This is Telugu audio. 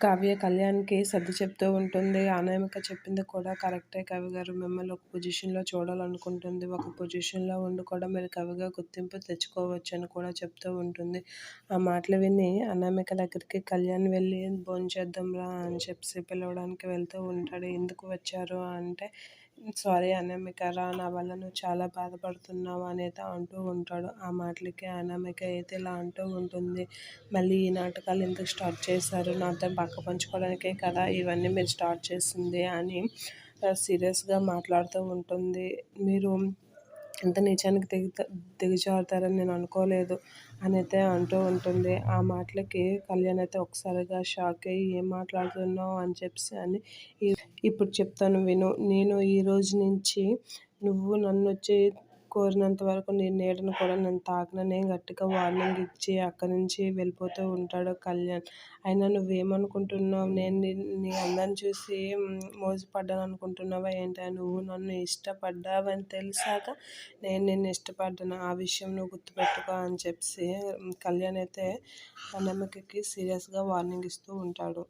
కావ్య కళ్యాణ్కి సర్ది చెప్తూ ఉంటుంది. అనామిక చెప్పింది కూడా కరెక్టే కవి గారు మిమ్మల్ని ఒక పొజిషన్లో చూడాలనుకుంటుంది. ఒక పొజిషన్లో ఉండి కూడా మీరు కవిగా గుర్తింపు తెచ్చుకోవచ్చని కూడా చెప్తూ ఉంటుంది. ఆ మాటలు విని అనామిక దగ్గరికి కళ్యాణ్ వెళ్ళి భోంచేద్దాంరా అని చెప్పి పిలవడానికి వెళ్తూ ఉంటాడు. ఎందుకు వచ్చారు అంటే సారీ అనామిక రా నా వల్ల నువ్వు చాలా బాధపడుతున్నావు అనేది అంటూ ఉంటాడు. ఆ మాటలకి అనామిక అయితే ఇలా అంటూ ఉంటుంది. మళ్ళీ ఈ నాటకాలు ఎందుకు స్టార్ట్ చేశారు నాతో పక్క పంచుకోవడానికే కదా ఇవన్నీ మీరు స్టార్ట్ చేసింది అని సీరియస్గా మాట్లాడుతూ ఉంటుంది. మీరు ఇంత నీచానికి దిగుతా దిగజారుతారని నేను అనుకోలేదు అని అయితే అంటూ ఉంటుంది. ఆ మాటలకి కళ్యాణ్ అయితే ఒకసారిగా షాక్ అయ్యి ఏం మాట్లాడుతున్నావు అని చెప్పి అని ఇప్పుడు చెప్తాను విను నేను ఈ రోజు నుంచి నువ్వు నన్ను వచ్చి కోరినంత వరకు నీ నీడను కూడా నేను తాకనని గట్టిగా వార్నింగ్ ఇచ్చి అక్కడి నుంచి వెళ్ళిపోతూ ఉంటాడు కళ్యాణ్. అయినా నువ్వేమనుకుంటున్నావు నేను నీ అందరిని చూసి మోసపడ్డాను అనుకుంటున్నావా ఏంటి? నువ్వు నన్ను ఇష్టపడ్డావని తెలిసాక నేను నిన్ను ఇష్టపడ్డాను ఆ విషయం నువ్వు గుర్తుపెట్టుకో అని చెప్పి కళ్యాణ్ అయితే అన్నమ్మకి సీరియస్గా వార్నింగ్ ఇస్తూ ఉంటాడు.